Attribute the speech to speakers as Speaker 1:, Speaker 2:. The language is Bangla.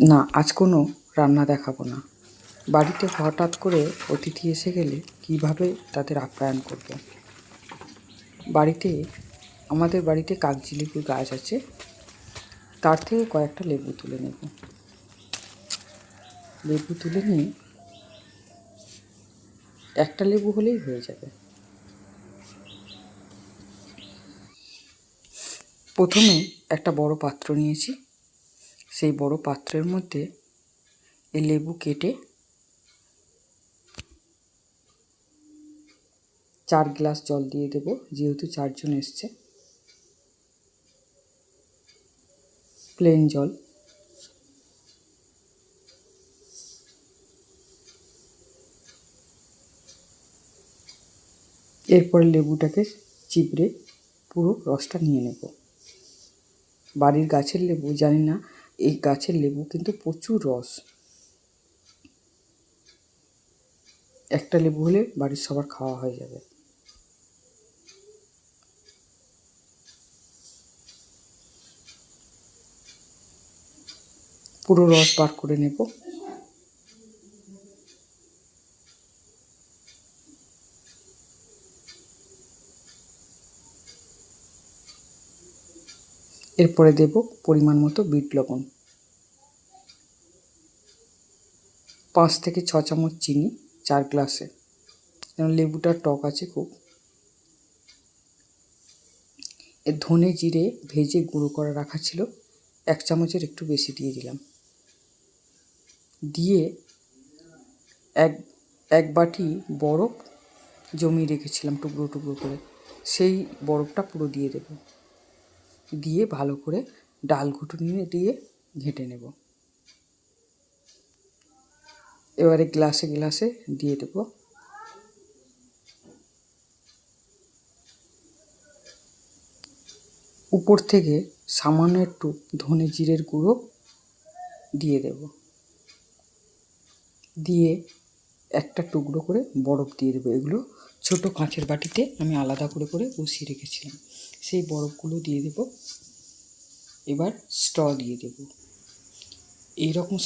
Speaker 1: না, আজ কোনো রান্না দেখাবো না। বাড়িতে হঠাৎ করে অতিথি এসে গেলে কীভাবে তাদের আপ্যায়ন করব? বাড়িতে, আমাদের বাড়িতে কাগজি লেবুর গাছ আছে, তার থেকে কয়েকটা লেবু তুলে নেব। লেবু তুলে নিয়ে একটা লেবু হলেই হয়ে যাবে। প্রথমে একটা বড় পাত্র নিয়েছি। সেই বড় পাত্রের মধ্যে এই লেবু কেটে চার গ্লাস জল দিয়ে দেব, যেহেতু চারজন এসছে। প্লেন জল। এরপর লেবুটাকে চিপড়ে পুরো রসটা নিয়ে নেব। বাড়ির গাছের লেবু, জানি না এই গাছের লেবু কিন্তু প্রচুর রস। একটা লেবু হলে বাড়ির সবার খাওয়া হয়ে যাবে। পুরো রস বার করে নেব। এরপরে দেব পরিমাণ মতো বিট লবণ। পাঁচ থেকে ছ চামচ চিনি চার গ্লাসে। কারণ লেবুটার টক আছে খুব। এর ধনে জিরে ভেজে গুঁড়ো করা রাখা ছিল। এক চামচের একটু বেশি দিয়ে দিলাম। দিয়ে এক এক বাটি বরফ জমিয়ে রেখেছিলাম টুকরো টুকরো করে। সেই বরফটা পুরো দিয়ে দেব। দিয়ে ভালো করে ডাল ঘুটুনি দিয়ে ঘেঁটে নেব। এবারে গ্লাসে গ্লাসে দিয়ে দেব। উপর থেকে সামান্য একটু ধনে জিরের গুঁড়ো দিয়ে দেব। দিয়ে একটা টুকরো করে বরফ দিয়ে দেবো। এগুলো ছোট কাঁচের বাটিতে আমি আলাদা করে করে বসিয়ে রেখেছিলাম। সেই বরফগুলো দিয়ে দেব। এবার স্ট্র দিয়ে দেব। এইরকম